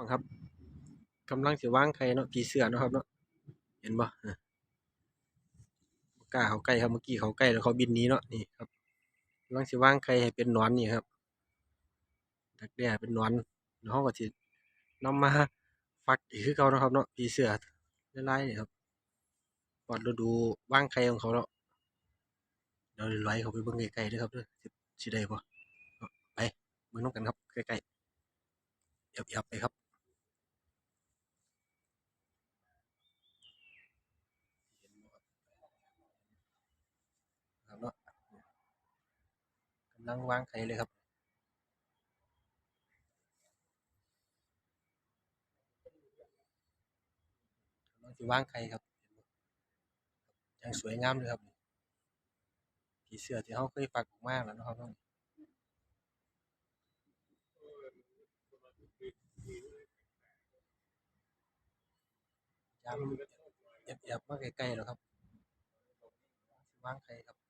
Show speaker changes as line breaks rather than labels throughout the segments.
ฟังครับกำลังสิวางไข่เนาะผีเสือเนาะครับเนาะเห็นบ่อะกล้าเขาใกล้ครับเมื่อกี้เขาใกล้แล้วเขาบินนี้เนาะนี่ครับกำลังสิวางไข่ให้เป็นนอนนี่ครับดักแด้เป็นนอนแล้วเขาก็สินำมาฟักอีกคือเก่าเนาะครับเนาะผีเสือหลายๆนี่ครับปอดฤดูวางไข่ของเขาเนาะเดี๋ยวไหลเขาไปเบิ่งใกลๆเด้อครับเด้อสิสิได้บ่เนาะไปเบิ่งนำกันครับใกล้ๆยับๆไปครับเนาะกำ ลังวางไข่เลยครับกำลังจะวางไข่ครับย่างสวยงามเลยครับผีเสื้อที่เขาเคยฝักออกมาแล้วนะครับเนาะยาม
เ
อ็บเอ็บมาใกลๆแล้วครับวางไข่ครับ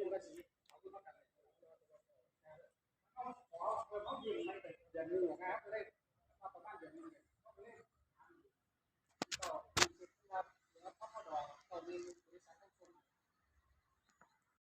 ยื่นภาษีเอาขึ้นมากันเขาขอเขายื่นมันเป็นเดือนหนึ่งนะครับก็ได้ประมาณเดือนหนึ่งก็ได้